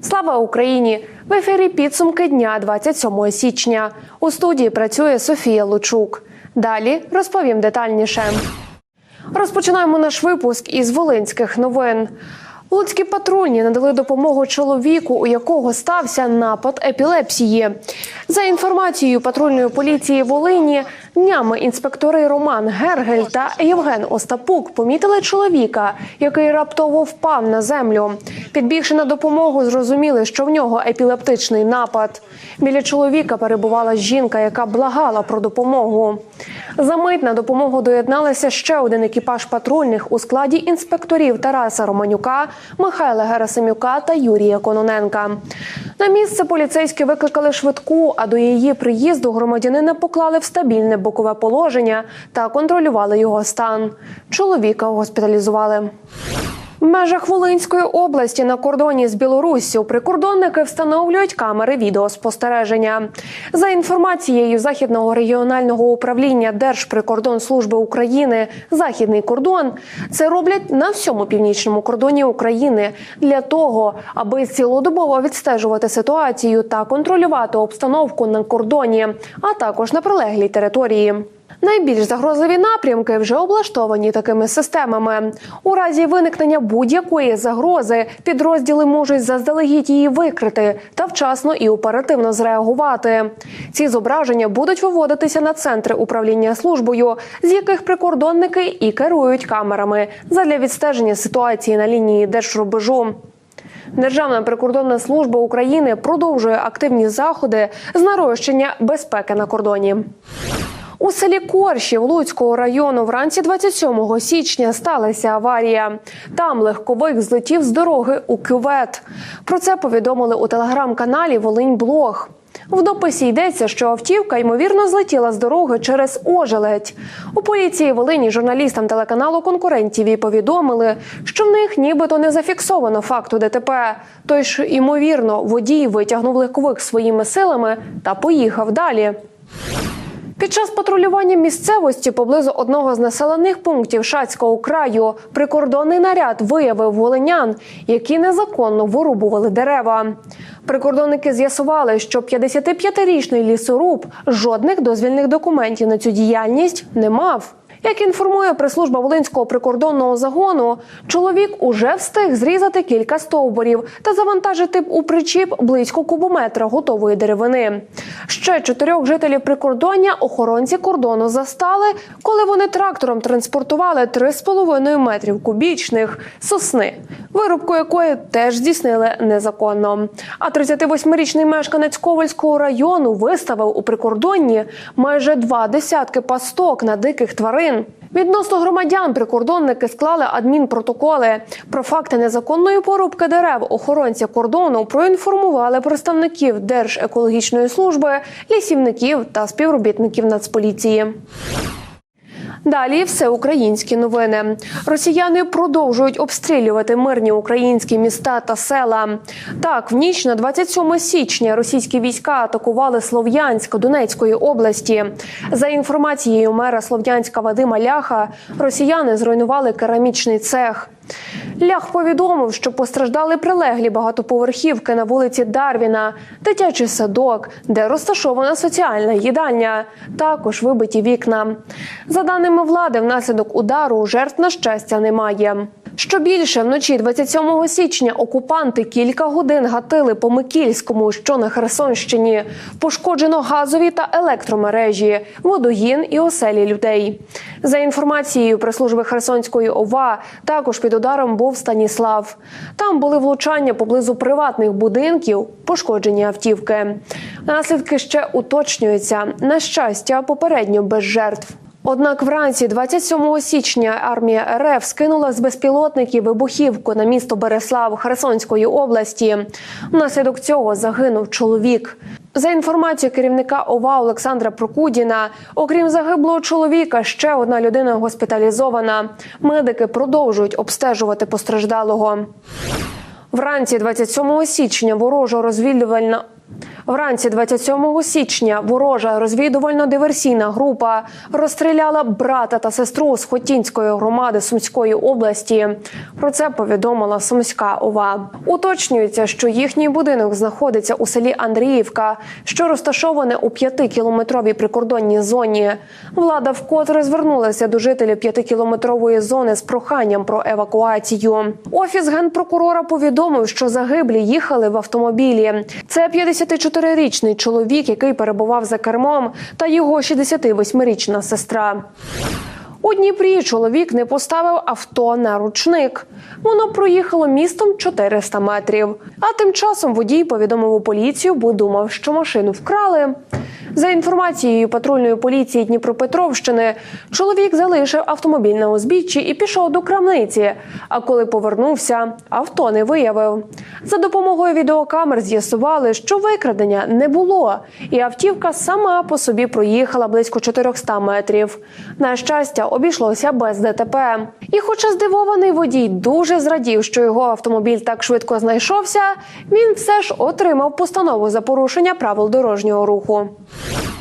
Слава Україні! В ефірі підсумки дня 27 січня. У студії працює Софія Лучук. Далі розповім детальніше. Розпочинаємо наш випуск із волинських новин. Луцькі патрульні надали допомогу чоловіку, у якого стався напад епілепсії. За інформацією патрульної поліції Волині, днями інспектори Роман Гергель та Євген Остапук помітили чоловіка, який раптово впав на землю. Підбігши на допомогу, зрозуміли, що в нього епілептичний напад. Біля чоловіка перебувала жінка, яка благала про допомогу. Замить на допомогу доєдналися ще один екіпаж патрульних у складі інспекторів Тараса Романюка, Михайла Герасимюка та Юрія Кононенка. На місце поліцейські викликали швидку, а до її приїзду громадянина поклали в стабільне бокове положення та контролювали його стан. Чоловіка госпіталізували. В межах Волинської області на кордоні з Білоруссю прикордонники встановлюють камери відеоспостереження. За інформацією західного регіонального управління Держприкордонслужби України Західний кордон це роблять на всьому північному кордоні України для того, аби цілодобово відстежувати ситуацію та контролювати обстановку на кордоні, а також на прилеглій території. Найбільш загрозливі напрямки вже облаштовані такими системами. У разі виникнення будь-якої загрози підрозділи можуть заздалегідь її викрити та вчасно і оперативно зреагувати. Ці зображення будуть виводитися на центри управління службою, з яких прикордонники і керують камерами задля відстеження ситуації на лінії держрубежу. Державна прикордонна служба України продовжує активні заходи з нарощення безпеки на кордоні. У селі Коршів Луцького району вранці 27 січня сталася аварія. Там легковик злетів з дороги у кювет. Про це повідомили у телеграм-каналі Волинь Блог. В дописі йдеться, що автівка ймовірно злетіла з дороги через ожеледь. У поліції Волині журналістам телеканалу Конкурент ТІВІ повідомили, що в них нібито не зафіксовано факту ДТП. Той ж, ймовірно, водій витягнув легковик своїми силами та поїхав далі. Під час патрулювання місцевості поблизу одного з населених пунктів Шацького краю прикордонний наряд виявив волинян, які незаконно вирубували дерева. Прикордонники з'ясували, що 55-річний лісоруб жодних дозвільних документів на цю діяльність не мав. Як інформує прес-служба Волинського прикордонного загону, чоловік уже встиг зрізати кілька стовбурів та завантажити у причіп близько кубометра готової деревини. Ще чотирьох жителів прикордоння охоронці кордону застали, коли вони трактором транспортували 3,5 метрів кубічних сосни, вирубку якої теж здійснили незаконно. А 38-річний мешканець Ковальського району виставив у прикордонні майже два десятки пасток на диких тварин. Відносно громадян прикордонники склали адмінпротоколи. Про факти незаконної порубки дерев охоронці кордону проінформували представників Держекологічної служби, лісівників та співробітників Нацполіції. Далі все українські новини. Росіяни продовжують обстрілювати мирні українські міста та села. Так, в ніч на 27 січня російські війська атакували Слов'янськ Донецької області. За інформацією мера Слов'янська Вадима Ляха, росіяни зруйнували керамічний цех. Лях повідомив, що постраждали прилеглі багатоповерхівки на вулиці Дарвіна, дитячий садок, де розташована соціальна їдальня. Також вибиті вікна. За даними влади, внаслідок удару жертв на щастя немає. Що більше, вночі 27 січня окупанти кілька годин гатили по Микільському, що на Херсонщині. Пошкоджено газові та електромережі, водогін і оселі людей. За інформацією прес-служби Херсонської ОВА, також під ударом був Станіслав. Там були влучання поблизу приватних будинків, пошкоджені автівки. Наслідки ще уточнюються. На щастя, попередньо без жертв. Однак вранці 27 січня армія РФ скинула з безпілотників вибухівку на місто Береслав Херсонської області. Внаслідок цього загинув чоловік. За інформацією керівника ОВА Олександра Прокудіна, окрім загиблого чоловіка, ще одна людина госпіталізована. Медики продовжують обстежувати постраждалого. Вранці 27 січня ворожа розвідувальна Вранці 27 січня ворожа розвідувально-диверсійна група розстріляла брата та сестру з Хотінської громади Сумської області. Про це повідомила Сумська ОВА. Уточнюється, що їхній будинок знаходиться у селі Андріївка, що розташоване у п'ятикілометровій прикордонній зоні. Влада вкотре звернулася до жителів п'ятикілометрової зони з проханням про евакуацію. Офіс генпрокурора повідомив, що загиблі їхали в автомобілі. Це 54-річний чоловік, який перебував за кермом, та його 68-річна сестра. У Дніпрі чоловік не поставив авто на ручник. Воно проїхало містом 400 метрів. А тим часом водій повідомив у поліцію, бо думав, що машину вкрали. За інформацією патрульної поліції Дніпропетровщини, чоловік залишив автомобіль на узбіччі і пішов до крамниці. А коли повернувся, авто не виявив. За допомогою відеокамер з'ясували, що викрадення не було, і автівка сама по собі проїхала близько 400 метрів. На щастя, обійшлося без ДТП. І, хоча здивований водій дуже зрадів, що його автомобіль так швидко знайшовся, він все ж отримав постанову за порушення правил дорожнього руху.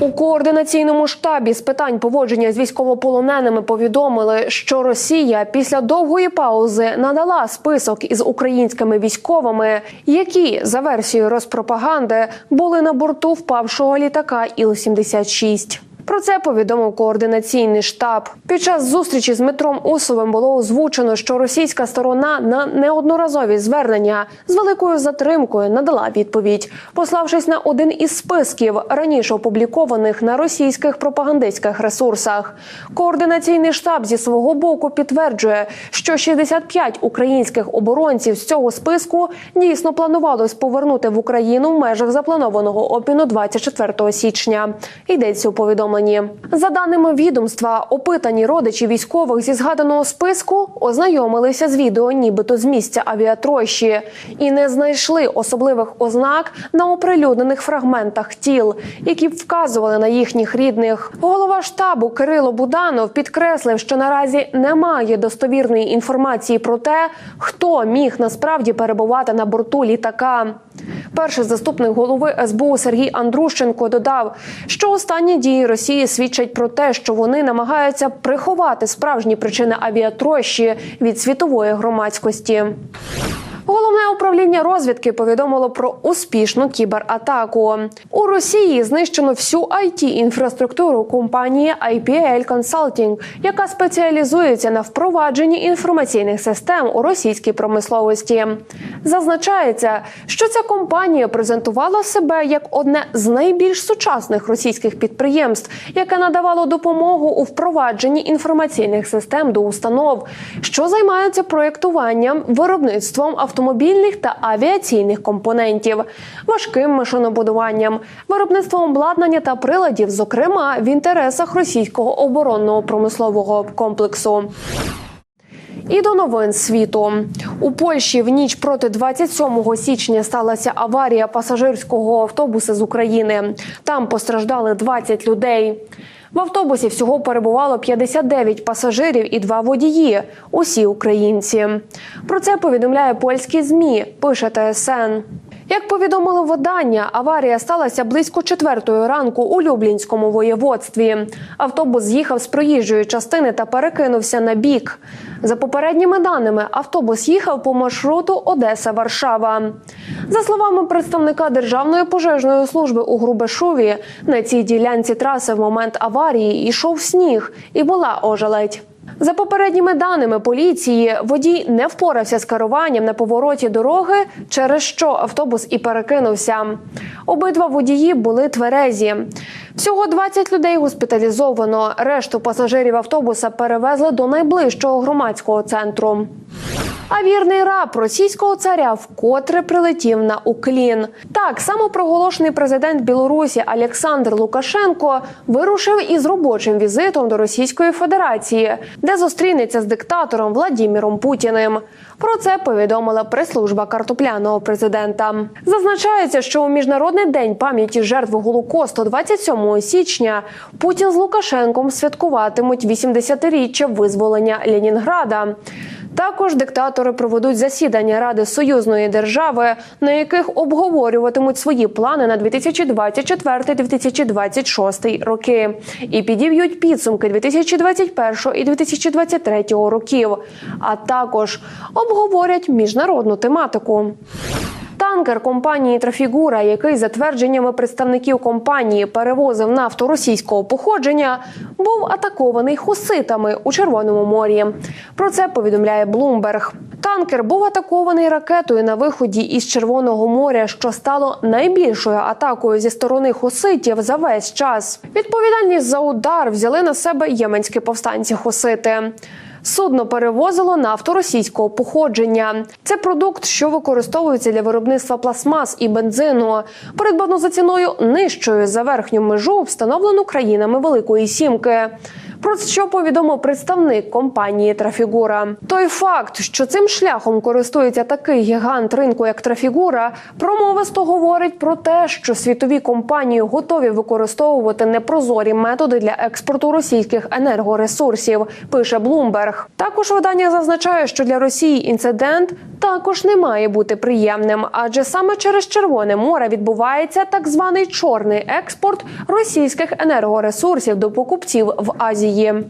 У координаційному штабі з питань поводження з військовополоненими повідомили, що Росія після довгої паузи надала список із українськими військовими, які за версією розпропаганди були на борту впавшого літака Іл-76. Про це повідомив координаційний штаб. Під час зустрічі з Дмитром Усовим було озвучено, що російська сторона на неодноразові звернення з великою затримкою надала відповідь, пославшись на один із списків раніше опублікованих на російських пропагандистських ресурсах. Координаційний штаб зі свого боку підтверджує, що 65 українських оборонців з цього списку дійсно планувалось повернути в Україну в межах запланованого обміну 24 січня. Йдеться у повідомленні. За даними відомства, опитані родичі військових зі згаданого списку ознайомилися з відео, нібито з місця авіатрощі, і не знайшли особливих ознак на оприлюднених фрагментах тіл, які б вказували на їхніх рідних. Голова штабу Кирило Буданов підкреслив, що наразі немає достовірної інформації про те, хто міг насправді перебувати на борту літака. Перший заступник голови СБУ Сергій Андрущенко додав, що останні дії Росії свідчать про те, що вони намагаються приховати справжні причини авіатрощі від світової громадськості. Головне управління розвідки повідомило про успішну кібератаку. У Росії знищено всю it інфраструктуру компанії IPL Consulting, яка спеціалізується на впровадженні інформаційних систем у російській промисловості. Зазначається, що ця компанія презентувала себе як одне з найбільш сучасних російських підприємств, яке надавало допомогу у впровадженні інформаційних систем до установ, що займаються проєктуванням, виробництвом автомобільних та авіаційних компонентів, важким машинобудуванням, виробництвом обладнання та приладів, зокрема в інтересах російського оборонного промислового комплексу. І до новин світу у Польщі в ніч проти 27 січня сталася аварія пасажирського автобуса з України. Там постраждали 20 людей. В автобусі всього перебувало 59 пасажирів і два водії. Усі українці. Про це повідомляє польські змі. Пише ТСН. Як повідомили видання, аварія сталася близько четвертої ранку у Люблінському воєводстві. Автобус з'їхав з проїжджої частини та перекинувся на бік. За попередніми даними, автобус їхав по маршруту Одеса-Варшава. За словами представника Державної пожежної служби у Грубешові, на цій ділянці траси в момент аварії йшов сніг і була ожеледь. За попередніми даними поліції, водій не впорався з керуванням на повороті дороги, через що автобус і перекинувся. Обидва водії були тверезі. Всього 20 людей госпіталізовано. Решту пасажирів автобуса перевезли до найближчого громадського центру. А вірний раб російського царя вкотре прилетів на Уклін. Так самопроголошений президент Білорусі Олександр Лукашенко вирушив із робочим візитом до Російської Федерації, де зустрінеться з диктатором Владіміром Путіним. Про це повідомила прес-служба картопляного президента. Зазначається, що у міжнародний день пам'яті жертв Голокосту 27 січня Путін з Лукашенком святкуватимуть 80-річчя визволення Ленінграда. Також диктатори проведуть засідання Ради союзної держави, на яких обговорюватимуть свої плани на 2024-2026 роки і підіб'ють підсумки 2021 і 2023 років, а також обговорять міжнародну тематику. Танкер компанії Трафігура, який за твердженнями представників компанії перевозив нафту російського походження, був атакований хуситами у Червоному морі. Про це повідомляє Блумберг. Танкер був атакований ракетою на виході із Червоного моря, що стало найбільшою атакою зі сторони хуситів за весь час. Відповідальність за удар взяли на себе єменські повстанці хусити. Судно перевозило нафту російського походження. Це продукт, що використовується для виробництва пластмас і бензину, придбано за ціною нижчою за верхню межу, встановлену країнами Великої Сімки. Про що повідомив представник компанії Трафігура. Той факт, що цим шляхом користується такий гігант ринку, як Трафігура, промовисто говорить про те, що світові компанії готові використовувати непрозорі методи для експорту російських енергоресурсів. Пише Блумберг. Також видання зазначає, що для Росії інцидент також не має бути приємним, адже саме через Червоне море відбувається так званий чорний експорт російських енергоресурсів до покупців в Азії є.